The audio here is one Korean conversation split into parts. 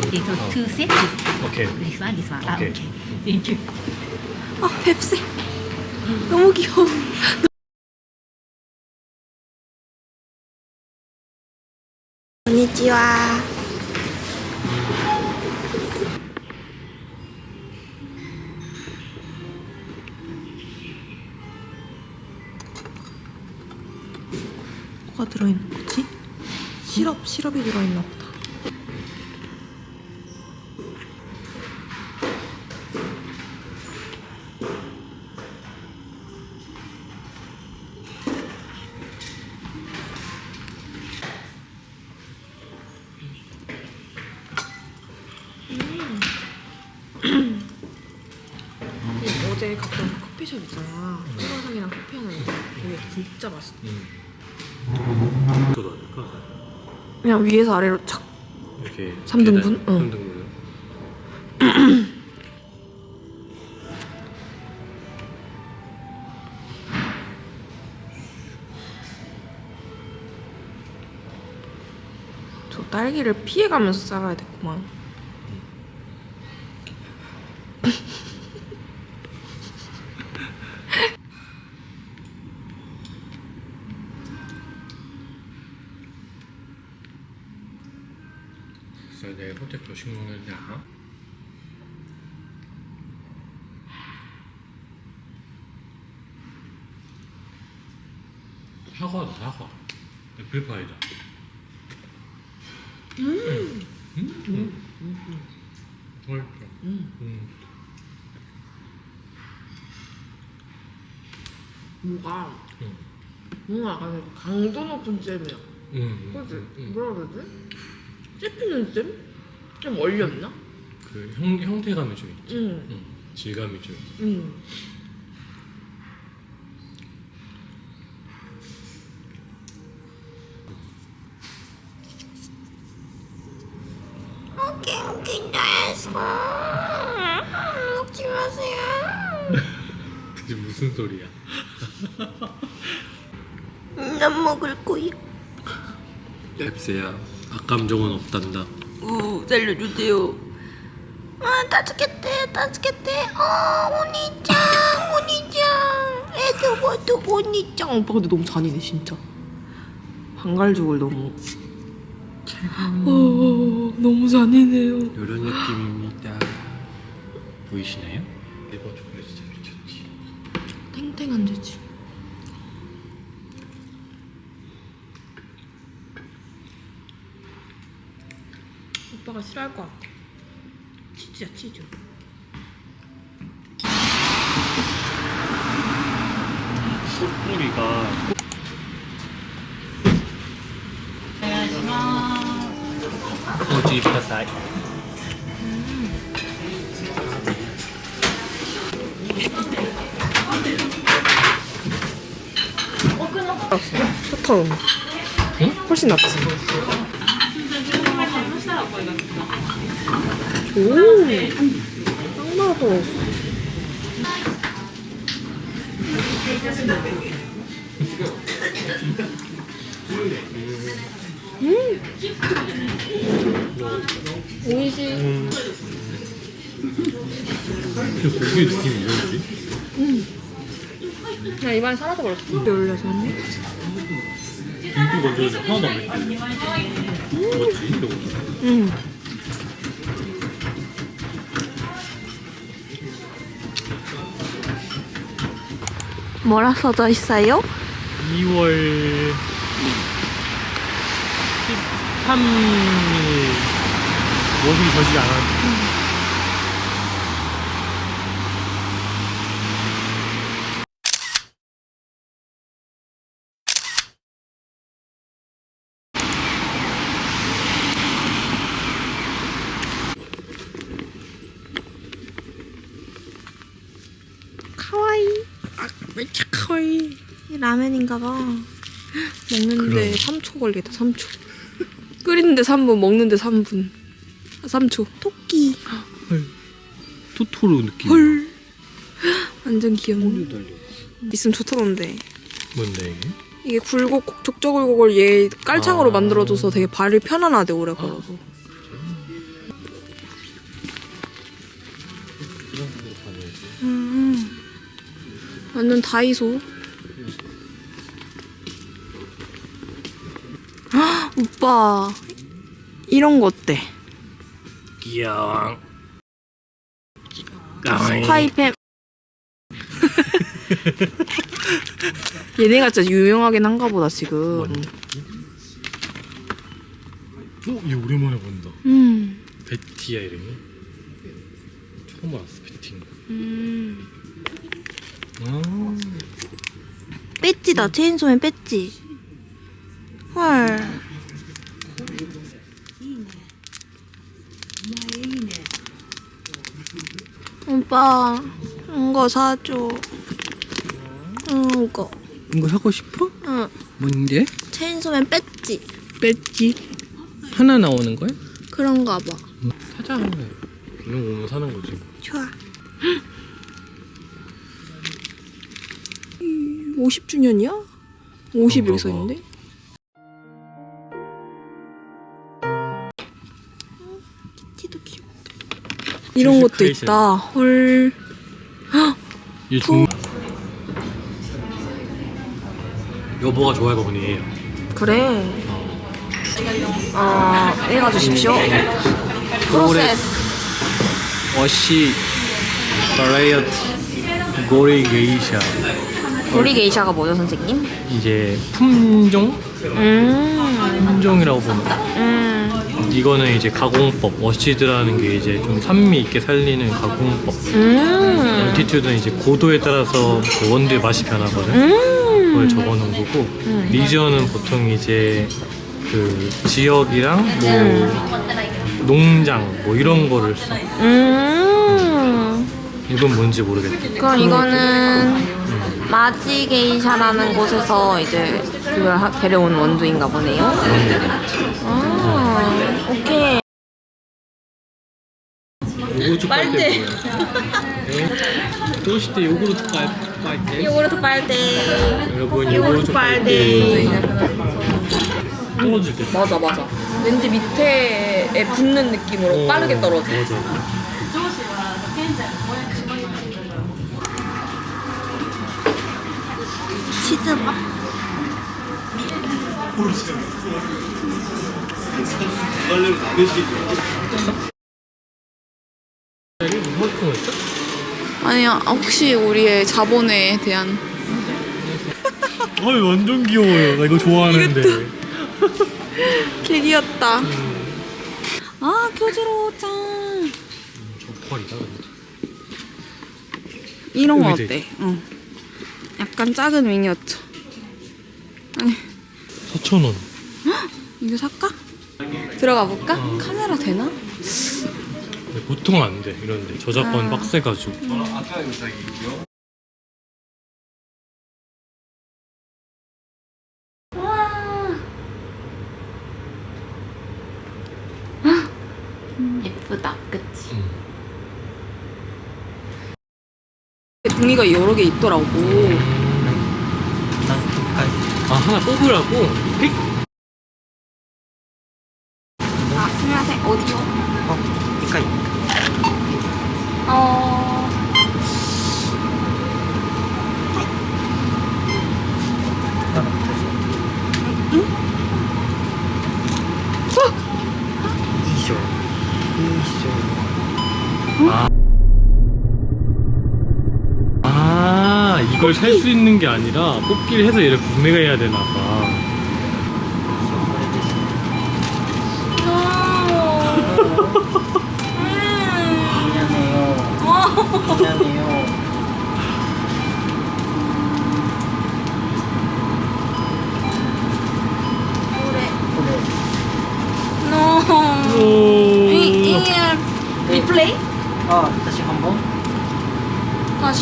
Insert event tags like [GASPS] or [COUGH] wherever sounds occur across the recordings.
Okay, so two sets. 오케이. This one, this one. Ah, Okay. okay. Thank you. 아 뱁새 너무 귀여워 뭐가 들어있는 거지? 시럽, 시럽이 들어있나 보다. [CLEARS THROAT] 어제 갔던 그 커피숍 있잖아. 소라상이랑 커피 하나 있어 거기 진짜 맛있어 또 넣을까? 그냥 위에서 아래로 착 이렇게 삼등분? 계단, 응. 삼등분. 저 딸기를 피해가면서 썰어야 됐구만. 그래서 내일 호텔 교식 먹는데 알아? 사과다 사과 애플파이다 음! 음! 음! 음. 뭐가 음. 뭔가 약간 강도 높은 잼이야. 음. 음. 뭐라 그러지? 씹히는 잼? 좀 얼렸나? 그 형, 형태감이 좀 있지 응. 음. 질감이 좀 응. 먹지 마세요. 그게 무슨 소리야 [LAUGHS] 난 먹을 거야. 앱스야 악감정은 없단다 우 살려주세요. 아, 다 죽겠대. 어, 오니짱, 오니짱. 봐도 오니짱. 오빠 근데 너무 잔인해 진짜. 방갈죽을 너무. 어, 너무 잔인해요. 이런 느낌입니다 보이시나요? 네버 초콜릿 진짜 미쳤지 탱탱한 재질. 오빠가 싫어할 것 같아. 치즈야 치즈. 꽃뿌리가 오지 파사이 사탕. 응? 훨씬 낫지. 오, 딱 맞아. 음. 오이시. 음. 근데 고기 느낌이 뭐지? 그냥 입안에 사라져 버렸어. 이렇게 올려서 했네. 김치 건져서 하나도 안 맵게 뭐지? 이거 응. 뭐라 써져 있어요? 2월 13일 모습이 저지 않았는데 카와이. 아, 왜 이렇게 카와이? 이 라면인가 봐. [GASPS] 먹는데 그럼. 3초 걸리겠다, 3초. 끓이는데 3분, 먹는데 3분. 아, 3초. 토끼. 토토로 느낌 헐. 완전 귀엽네. 달려 있으면 좋다던데. 뭔데 이게? 이게 굴곡 족저굴곡을 얘 깔창으로 아. 만들어줘서 되게 발이 편안하대 오래 걸어서. 이런 식으로 다녀야지. 음. 완전 다이소. 오빠 이런 거 어때? 귀여워. 스파이팸. [LAUGHS] 얘네가 진짜 유명하긴 한가 보다 지금. 어? 얘 오랜만에 본다. 음. 베티야 이름이? 처음 알았어 베티. 음. 아. 배지다 체인소맨 배지. 헐. 오빠 이거 사줘. 응, 이거. 이거 하고 싶어? 응. 뭔데? 체인소맨 배지. 뺐지? 하나 나오는 거야? 그런가 봐. 사자. 이런 거 오면 사는 거지. 좋아. 50주년이야? 50 이렇게 써 있는데? 이런 것도 있다. 헐. 얘 중. 여보가 좋아해가 보니 얘야. 그래. 어, 읽어 주십시오. 프로세스. 어시 다이어트 고리 게이샤 우리 게이샤가 뭐죠, 선생님? 이제 품종 음. 품종이라고 보면 음. 이거는 이제 가공법 워시드라는 게 이제 좀 산미 있게 살리는 가공법 음. 얼티튜드는 이제 고도에 따라서 그 원두의 맛이 변하거든 음. 그걸 적어놓은 거고 리지언은 보통 이제 그 지역이랑 뭐 농장 뭐 이런 거를 써 음. 이건 뭔지 모르겠다 그럼 이거는 마지 게이샤라는 곳에서 이제 그걸 하- 데려온 원두인가 보네요. 아, 오케이. 요구르트 빨대. 도시 때 요구르트 빨대 요구르트 빨대. 여러분 요구르트 빨대. 떨어질 때 맞아, 맞아. 왠지 밑에에 붙는 느낌으로 빠르게 떨어져. 맞아 치즈 [LAUGHS] 있어? 아니야, 혹시 우리의 자본에 대한 어이 완전 귀여워요 나 이거 좋아하는데 개 귀엽다. [LAUGHS] 아, 교지로 짱. 저펄이다 근데 이런 거 어때? 응. 약간 작은 미니어처. 아니, 4,000원 이거 살까? 들어가 볼까? 어. 카메라 되나? 근데 보통 안 돼 이런데 저작권 아. 빡세가지고 예쁘다, 그치? 음. 종이가 여러 개 있더라고. 아 하나 뽑으라고? 픽? 어디요? 어, 이까이. 어... 이쇼. 이쇼. 아 이걸 살 수 있는 게 아니라 뽑기를 해서 얘를 구매가 해야 되나 봐 미안해요. 노. 오 이, 이게 리플레이? 아, 다시 한 번.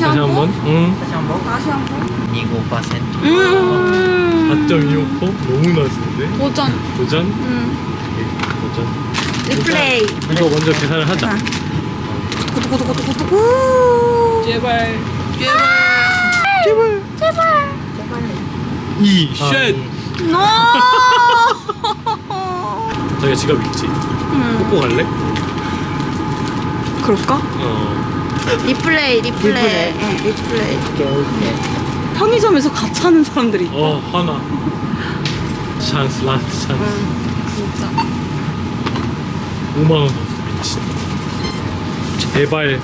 다시 한 번? 한번 응 다시 한 번. 다시 한 번? 25%. 음. 4.25% 너무 낮은데 도전. 도전? 음. 도전 리플레이. 이거 먼저 계산을 하자 아. 구두구두구두구두구. 제발. 제발. 제발 제발. 이 쉣! 노. 자기가 지갑 있지? 음. 뽀뽀 갈래? 그럴까? 어 리플레이, 리플레이, 응, 리플레이. 오케이 오케이. 편의점에서 같이 하는 사람들이. 있다. 어 하나 찬스 라스트 찬스 진짜. 5만원 줬어 미친 제발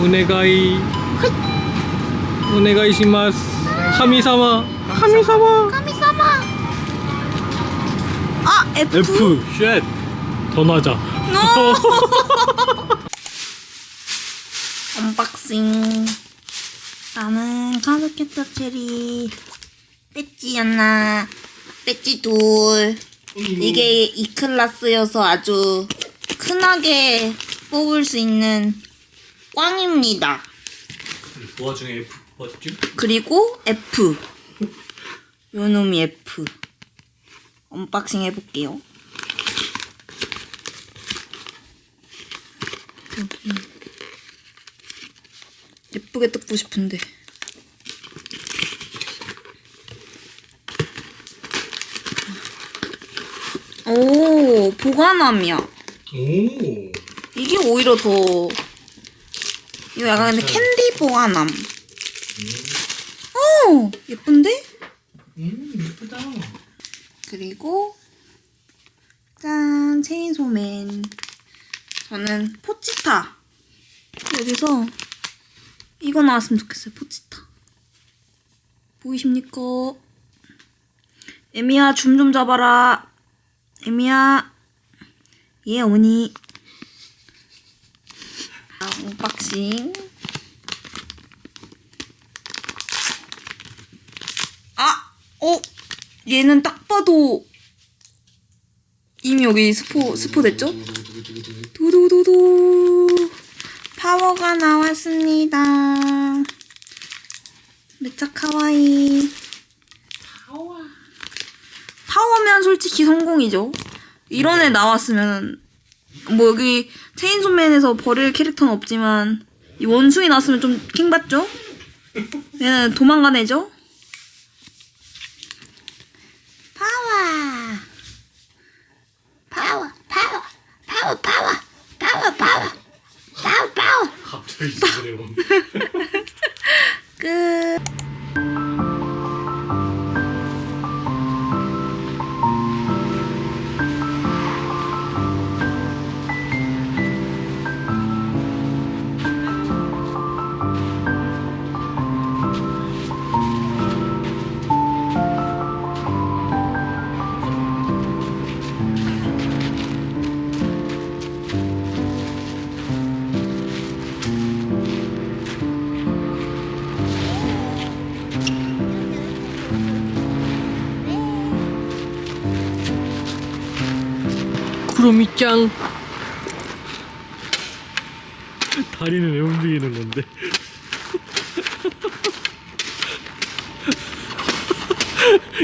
오네가이 오네가이 시마스 카미사마 카미사마 카미사마. 아 F. F 쉣 더 낮아 [LAUGHS] 언박싱. 나는 카드캡터 체리. 배지였나? 배지 둘. 이게 이 클래스여서 아주 흔하게 뽑을 수 있는 꽝입니다. 그 와중에 F 맞죠? 그리고 F. 요 놈이 F. 언박싱 해볼게요. 여기. 예쁘게 뜯고 싶은데. 오, 보관함이야. 오 이게 오히려 더 이거 약간 근데 캔디 보관함. 오 예쁜데? 음 예쁘다 그리고 짠 체인소맨. 저는 포치타 여기서 이거 나왔으면 좋겠어요 포치타. 보이십니까? 에미야 줌 좀 잡아라. 에미야 예 어머니. 아, 언박싱. 아, 어, 얘는 딱 봐도 이미 여기 스포 스포 됐죠? 두두두두 파워가 나왔습니다. 메차 카와이. 파워. 파워면 솔직히 성공이죠. 이런 애 나왔으면 뭐 여기 체인소맨에서 버릴 캐릭터는 없지만 이 원숭이 나왔으면 좀 킹받죠? 얘는 도망간 애죠? 쿠로미짱. 다리는 왜 움직이는 건데?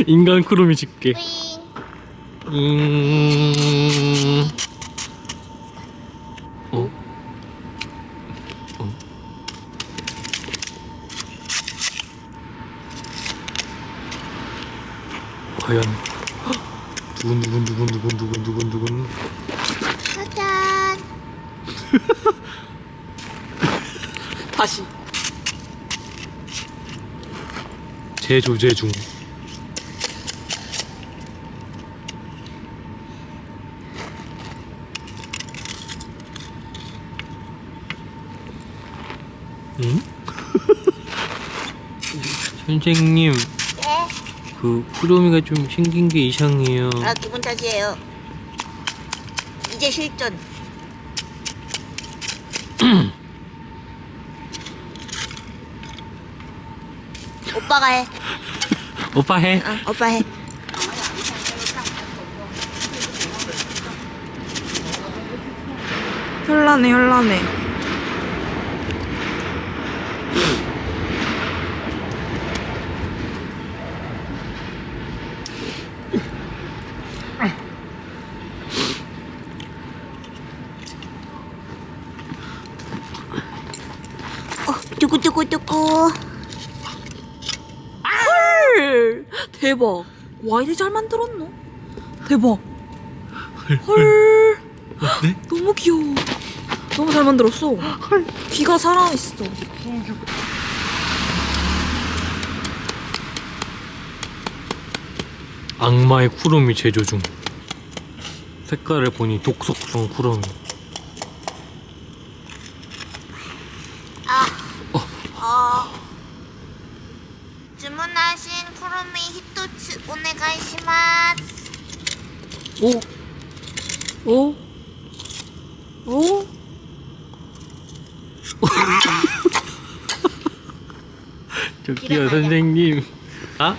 [LAUGHS] 인간 쿠로미 집게. 음... 재조제 중. 응? [LAUGHS] 선생님 네? 그 쿠로미가 좀 생긴 게 이상해요. 아 기분 탓이에요. 이제 실전 [CLEARS THROAT] 오빠가 해 오빠 해. 응, 오빠 해. 현란해 현란해 어, 두구두구두구. 헐 대박. 와 이리 잘 만들었노? 대박. 헐 어때? 너무 귀여워. 너무 잘 만들었어. 귀가 살아있어. 악마의 쿠루미 제조 중. 색깔을 보니 독속성 쿠루미. 주문하신 쿠루미 히토츠 오네가이시마스. 오, 오? 오? 저기요 선생님. 아?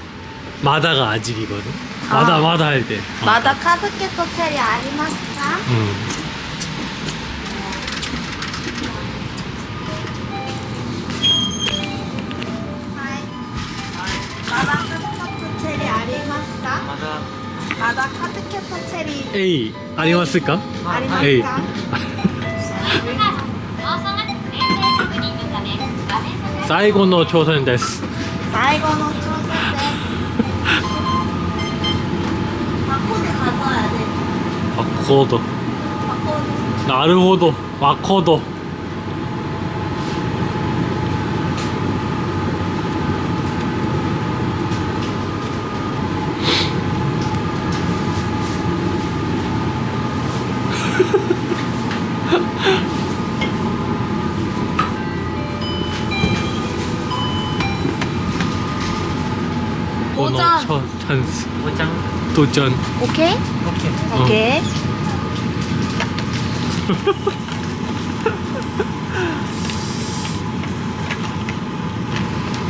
마다가 아직이거든. 마다 마다 할 때. 어. 마다 카드켓 호텔이 아리마스까? 음. 마다 카드켓 호텔이 아리마스까? 맞아. 마다 카드켓 호텔이 A 아리마스까? 아, 에이. 아리마스까? 사이고노 초선 데스. 사이거노 초세대. 바코드 가져야 돼. 마코도. 바코드. 나르호도. 마코도. 도전. 찬스. 오장. 도전. 오케이? 오케이. 어. 오케이.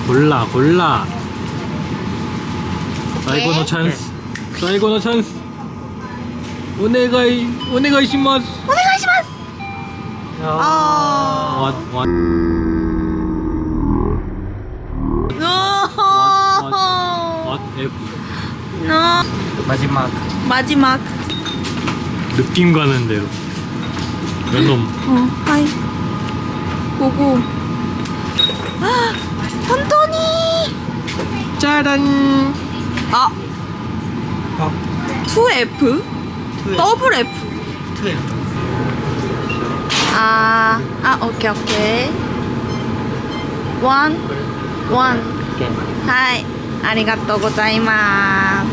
골라 골라. 사이고노 찬스. 사이고노 찬스. 오네가이 오네가이 시마스. 아. 왓 왓. 노. 왓 F. 노. 마지막. 마지막. 느낌 가는 대로. 연놈. 어, 하이. 고고. 아, 현돈이. 짜란. 아, 어. 2F? 투 더블 F. 투엘. 아, 아, 오케이, 오케이. 원, 원. 오케이. 고자이마스.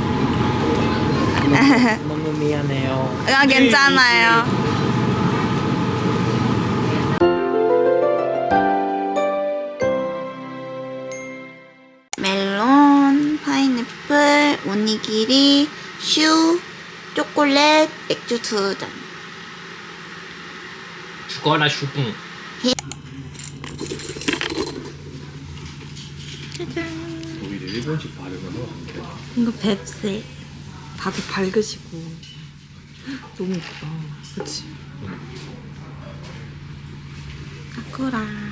[LAUGHS] 너무 미안해요. 아, 괜찮아요. 멜론, 파인애플, 오니기리, 슈, 초콜릿, 맥주 두 잔. 죽어라 슈붕. 오히려 일본식 발음으로 안 돼. 이거 뱁새. 다들 밝으시고. 너무 예쁘다. 그치? 사쿠라.